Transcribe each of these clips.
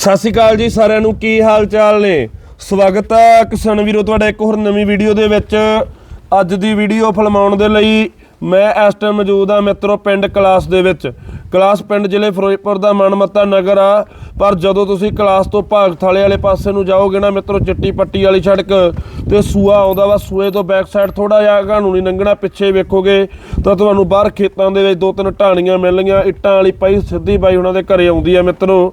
ਸਤਿ ਸ਼੍ਰੀ ਅਕਾਲ ਜੀ ਸਾਰਿਆਂ ਨੂੰ, ਕੀ ਹਾਲ ਚਾਲ ਨੇ? ਸਵਾਗਤ ਹੈ ਕਿਸਾਨ ਵੀਰੋ, ਤੁਹਾਡਾ ਇੱਕ ਹੋਰ ਨਵੀਂ ਵੀਡੀਓ ਦੇ ਵਿੱਚ। ਅੱਜ ਦੀ ਵੀਡੀਓ ਫਿਲਮਾਉਣ ਦੇ ਲਈ ਮੈਂ ਇਸ ਟਾਈਮ ਮੌਜੂਦ ਹਾਂ ਮਿੱਤਰੋ ਪਿੰਡ ਕਲਾਸ ਦੇ ਵਿੱਚ। ਕਲਾਸ ਪਿੰਡ ਜ਼ਿਲ੍ਹੇ ਫਿਰੋਜ਼ਪੁਰ ਦਾ ਮਨਮੱਤਾ ਨਗਰ ਆ। ਪਰ ਜਦੋਂ ਤੁਸੀਂ ਕਲਾਸ ਤੋਂ ਭਾਗਥਾਲੇ ਵਾਲੇ ਪਾਸੇ ਨੂੰ ਜਾਓਗੇ ਨਾ ਮਿੱਤਰੋ ਚਿੱਟੀ ਪੱਟੀ ਵਾਲੀ ਸੜਕ ਤੇ ਸੂਆ ਆਉਂਦਾ ਵਾ, ਸੂਏ ਤੋਂ ਬੈਕ ਸਾਈਡ ਥੋੜਾ ਜਿਹਾ ਕਾਨੂੰਨੀ ਲੰਘਣਾ, ਪਿੱਛੇ ਵੇਖੋਗੇ ਤਾਂ ਤੁਹਾਨੂੰ ਬਾਹਰ ਖੇਤਾਂ ਦੇ ਵਿੱਚ ਦੋ ਤਿੰਨ ਢਾਣੀਆਂ ਮਿਲਣਗੀਆਂ ਇੱਟਾਂ ਵਾਲੀ ਪਈ, ਸਿੱਧੀ ਬਾਈ ਉਹਨਾਂ ਦੇ ਘਰੇ ਆਉਂਦੀ ਆ ਮਿੱਤਰੋ।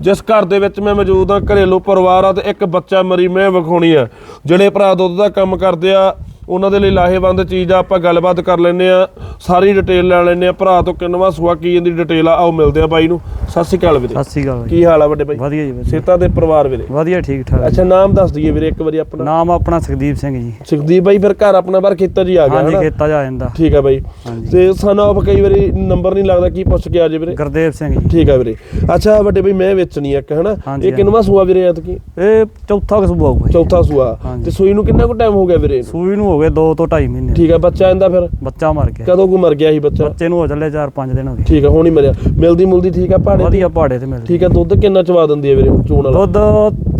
ਜਿਸ ਘਰ ਦੇ ਵਿੱਚ ਮੈਂ ਮੌਜੂਦ ਹਾਂ, ਘਰੇਲੂ ਪਰਿਵਾਰ ਆ ਤੇ ਇੱਕ ਬੱਚਾ ਮਰੀ ਮੈਂ ਵਿਖਾਉਣੀ ਆ। ਜਿਹੜੇ ਭਰਾ ਦੁੱਧ ਦਾ ਕੰਮ ਕਰਦੇ ਆ ਉਹਨਾਂ ਦੇ ਲਈ ਲਾਹੇਵੰਦ ਚੀਜ਼ ਆ ਆਪਾਂ ਗੱਲਬਾਤ ਕਰ ਲੈਂਦੇ ਆ ਸਾਰੀ ਡਿਟੇਲ ਲੈ ਲੈਂਦੇ ਆ ਭਰਾ ਤੋਂ ਕਿੰਨਵਾ ਸੁਆ ਕੀ ਇਹਦੀ ਡਿਟੇਲ ਆ ਆਓ ਮਿਲਦੇ ਆ ਬਾਈ ਨੂੰ। ਸਤਿ ਸ਼੍ਰੀ ਅਕਾਲ ਵੀਰੇ। ਸਤਿ ਸ਼੍ਰੀ ਅਕਾਲ ਕੀ ਹਾਲ ਆ ਵੱਡੇ ਬਾਈ? ਵਧੀਆ ਜੀ ਵਧੀਆ। ਸੇਤਾ ਦੇ ਪਰਿਵਾਰ ਵੀਰੇ? ਵਧੀਆ ਠੀਕ ਠਾਕ। ਅੱਛਾ ਨਾਮ ਦੱਸ ਦਈਏ ਵੀਰੇ ਇੱਕ ਵਾਰੀ ਆਪਣਾ। ਨਾਮ ਆਪਣਾ ਸੁਖਦੀਪ ਸਿੰਘ ਜੀ। ਸੁਖਦੀਪ ਬਾਈ ਫਿਰ ਘਰ ਆਪਣਾ ਬਾਰ ਖੇਤਾਂ ਜੀ ਆ ਗਿਆ ਹਾਂਜੀ ਖੇਤਾ ਜਾ ਜਾਂਦਾ। ਠੀਕ ਆ ਬਾਈ। ਤੇ ਸਾਨੂੰ ਆਪ ਕਈ ਵਾਰੀ ਨੰਬਰ ਨਹੀਂ ਲੱਗਦਾ ਕੀ ਪੁੱਛ ਕੇ ਆ ਜੇ ਵੀਰੇ? ਗੁਰਦੇਵ ਸਿੰਘ ਜੀ। ਠੀਕ ਆ ਵੀਰੇ। ਅੱਛਾ ਵੱਡੇ ਬਾਈ ਮੈਂ ਵੇਚਣੀ ਇੱਕ ਹਨਾ? ਇਹ ਕਿੰਨਵਾ ਸੂਆ ਵੀਰੇ ਐਤਕੀ? ਇਹ ਚੌਥਾ ਕਸੂਬਾ ਹੋਊਗਾ ਚੌਥਾ ਸੂਆ। ਤੇ ਸੂਈ ਨੂੰ ਕਿੰਨਾ ਕੁ ਟਾਈਮ ਹੋ ਗਿਆ ਵੀਰੇ ਸੂਈ ਨੂੰ ਹੋ ਗਏ 2 ਤੋਂ 2.5 ਮਹੀਨੇ। ਠੀਕ ਆ ਬੱਚਾ ਇਹਦਾ ਫਿਰ? ਬੱਚਾ ਮਰ ਗਿਆ। ਕਦੋਂ ਕੋ ਮਰ ਗਿਆ ਸੀ ਬੱਚਾ? ਬੱਚੇ ਨੂੰ ਹੋ ਚੱਲੇ 4-5 ਦਿਨ ਹੋ ਗਏ। ਠੀਕ ਆ ਹੁਣ ਹੀ ਮਰਿਆ ਮਿਲਦੀ ਮੁਲਦੀ ਠੀਕ ਆ ਪਹਾੜੇ ਵਧੀਆ ਪਹਾੜੇ ਤੇ ਮਿਲਦੇ। ਠੀਕ ਆ ਦੁੱਧ ਕਿੰਨਾ ਚਵਾ ਦਿੰਦੀ ਹੈ ਵੀਰੇ ਚੂਣ ਵਾਲਾ? ਦੁੱਧ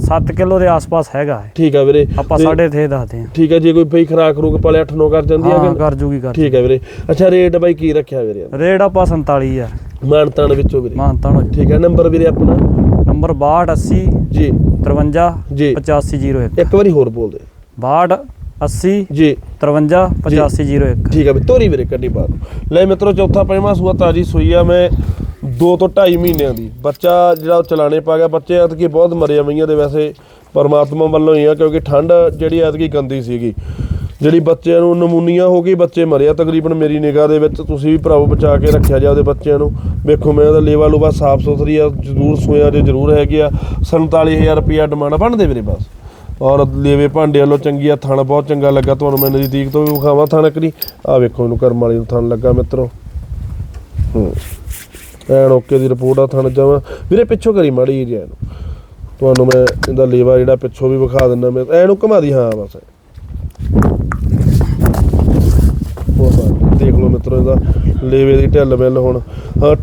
7 ਕਿਲੋ ਦੇ ਆਸ-ਪਾਸ ਹੈਗਾ ਹੈ। ਠੀਕ ਆ ਵੀਰੇ ਆਪਾਂ ਤੇ- ਸਾਢੇ ਥੇ ਦੱਸਦੇ ਹਾਂ। ਠੀਕ ਆ ਜੇ ਕੋਈ ਪਈ ਖਰਾਕ ਰੂਕ ਪਾਲੇ 8 9 ਕਰ ਜਾਂਦੀ ਆ ਕਰ ਜੂਗੀ ਕਰ ਠੀਕ ਆ ਵੀਰੇ। ਅੱਛਾ ਰੇਟ ਬਾਈ ਕੀ ਰੱਖਿਆ ਵੀਰੇ? ਰੇਟ ਆਪਾਂ 47000 ਮਾਨਤਾਨ ਵਿੱਚੋਂ ਵੀਰੇ। ਮਾਨਤਾਨ ਠੀਕ ਆ ਨੰਬਰ ਵੀਰੇ ਆਪਣਾ? ਨੰਬਰ 6280 ਜੀ। 53 ਜੀ। 8501 ਇੱਕ। ਵਾਰੀ ਹੋਰ ਬੋਲ ਦੇ। 62 80 ਜੀ। 53 8501 ਠੀਕ ਆ ਵੀ ਤੋਰੀ ਵੀਰੇ ਕੱਢੀ ਬਾਹਰ ਲੈ ਮਿੱਤਰੋ ਚੌਥਾ ਪੰਜਵਾਂ ਸੂਆ ਤਾਜੀ ਸੂਈ ਆ ਮੈਂ 2 ਤੋਂ 2.5 ਮਹੀਨਿਆਂ ਦੀ। ਬੱਚਾ ਜਿਹੜਾ ਉਹ ਚਲਾਣੇ ਪਾ ਗਿਆ ਬੱਚੇ ਐਤਕੀ ਬਹੁਤ ਮਰੇ ਮਈਆਂ ਦੇ ਵੈਸੇ ਪਰਮਾਤਮਾ ਵੱਲੋਂ ਹੀ ਆ ਕਿਉਂਕਿ ਠੰਡ ਜਿਹੜੀ ਐਤਕੀ ਗੰਦੀ ਸੀਗੀ। ਜਿਹੜੀ ਬੱਚਿਆਂ ਨੂੰ ਨਮੂਨੀਆ ਹੋ ਗਈ ਬੱਚੇ ਮਰਿਆ। ਤਕਰੀਬਨ ਮੇਰੀ ਨਿਗਾਹ ਦੇ ਵਿੱਚ ਤੁਸੀਂ ਵੀ ਭਰਾਵੋ ਬਚਾ ਕੇ ਰੱਖਿਆ ਜਾ ਉਹਦੇ ਬੱਚਿਆਂ ਨੂੰ। ਵੇਖੋ ਮੈਂ ਉਹਦਾ ਲੇਵਾ ਲੂਵਾ ਸਾਫ਼ ਸੁਥਰੀ ਆ ਜ਼ਰੂਰ ਸੋਇਆ ਜੇ ਜ਼ਰੂਰ ਹੈਗੀ ਆ। 47000 ਰੁਪਿਆ ਡਿਮਾਂਡ ਬਣਦੇ ਵੀਰੇ ਬਸ। ਔਰ ਲੇਵੇ ਭਾਂਡੇ ਵੱਲੋਂ ਚੰਗੀ ਆ, ਥਣ ਬਹੁਤ ਚੰਗਾ ਲੱਗਾ ਤੁਹਾਨੂੰ ਮੈਂ ਨਜ਼ਦੀਕ ਤੋਂ ਵੀ ਵਿਖਾਵਾਂ ਥਣ ਕਰੀ ਆ ਵੇਖੋ ਇਹਨੂੰ ਕਰਮ ਵਾਲੀ ਨੂੰ ਥਣ ਲੱਗਾ ਮਿੱਤਰੋ। ਹੂੰ। ਐਨ ਓਕੇ ਦੀ ਰਿਪੋਰਟ ਆ ਥਣ ਜਾਵਾਂ ਵੀਰੇ ਪਿੱਛੋਂ ਕਰੀ ਮਾੜੀ ਜਿਹੀ ਇਹਨੂੰ। ਤੁਹਾਨੂੰ ਮੈਂ ਇਹਦਾ ਲੇਵਾ ਜਿਹੜਾ ਪਿੱਛੋਂ ਵੀ ਵਿਖਾ ਦਿੰਦਾ ਮੈਂ, ਐਨੂੰ ਘੁਮਾ ਦੀ, ਹਾਂ ਬਸ ਉਹ ਬਸ, ਦੇਖ ਲਓ ਮਿੱਤਰੋ ਇਹਦਾ ਲੇਵੇ ਦੀ ਢਿੱਲ ਮਿਲ ਹੁਣ।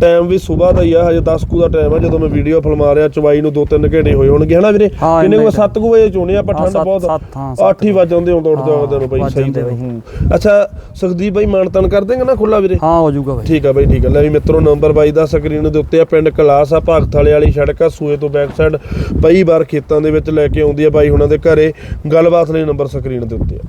ਟਾਈਮ ਵੀ ਸਵੇਰ ਦਾ ਹੀ ਆ ਹਜੇ 10 ਕੁ ਦਾ ਟਾਈਮ ਆ ਜਦੋਂ ਮੈਂ ਵੀਡੀਓ ਫਿਲਮਾ ਰਿਹਾ ਚਵਾਈ ਨੂੰ 2-3 ਘੰਟੇ ਹੋਏ ਹੋਣਗੇ ਹਨਾ ਵੀਰੇ? ਕਿੰਨੇ ਕੁ ਹੀ 7 ਕੁ ਵਜੇ ਚੋਣੇ ਆਪਾਂ ਠੰਡ ਬਹੁਤ ਸੱਤ, ਹਾਂ, ਸੱਤ 8 ਹੀ ਵਜ ਜਾਂਦੇ ਹੁਣ ਦੌੜਦੇ ਹਾਂ, ਆਉਂਦੇ ਨੂੰ ਬਾਈ ਸਹੀ। ਅੱਛਾ ਸੁਖਦੀਪ ਬਾਈ ਮਾਨਤਨ ਕਰ ਦੇਂਗੇ ਨਾ ਖੁੱਲਾ ਵੀਰੇ? ਹਾਂ ਹੋ ਜਾਊਗਾ ਬਾਈ। ਠੀਕ ਆ ਬਾਈ ਠੀਕ ਆ। ਲੈ ਵੀ ਮਿੱਤਰੋ ਨੰਬਰ ਬਾਈ ਦਾ ਸਕਰੀਨ ਦੇ ਉੱਤੇ ਆ ਪਿੰਡ ਕਲਾਸ ਆ ਭਾਗਥਾਲੇ ਵਾਲੀ ਸੜਕ ਆ ਸੂਏ ਤੋਂ ਬੈਕ ਸਾਈਡ ਕਈ ਵਾਰ ਖੇਤਾਂ ਦੇ ਵਿੱਚ ਲੈ ਕੇ ਆਉਂਦੀ ਆ ਬਾਈ ਹੁਣਾਂ ਦੇ ਘਰੇ। ਗੱਲਬਾਤ ਲਈ ਨੰਬਰ ਸਕਰੀਨ ਦੇ ਉੱਤੇ ਆ।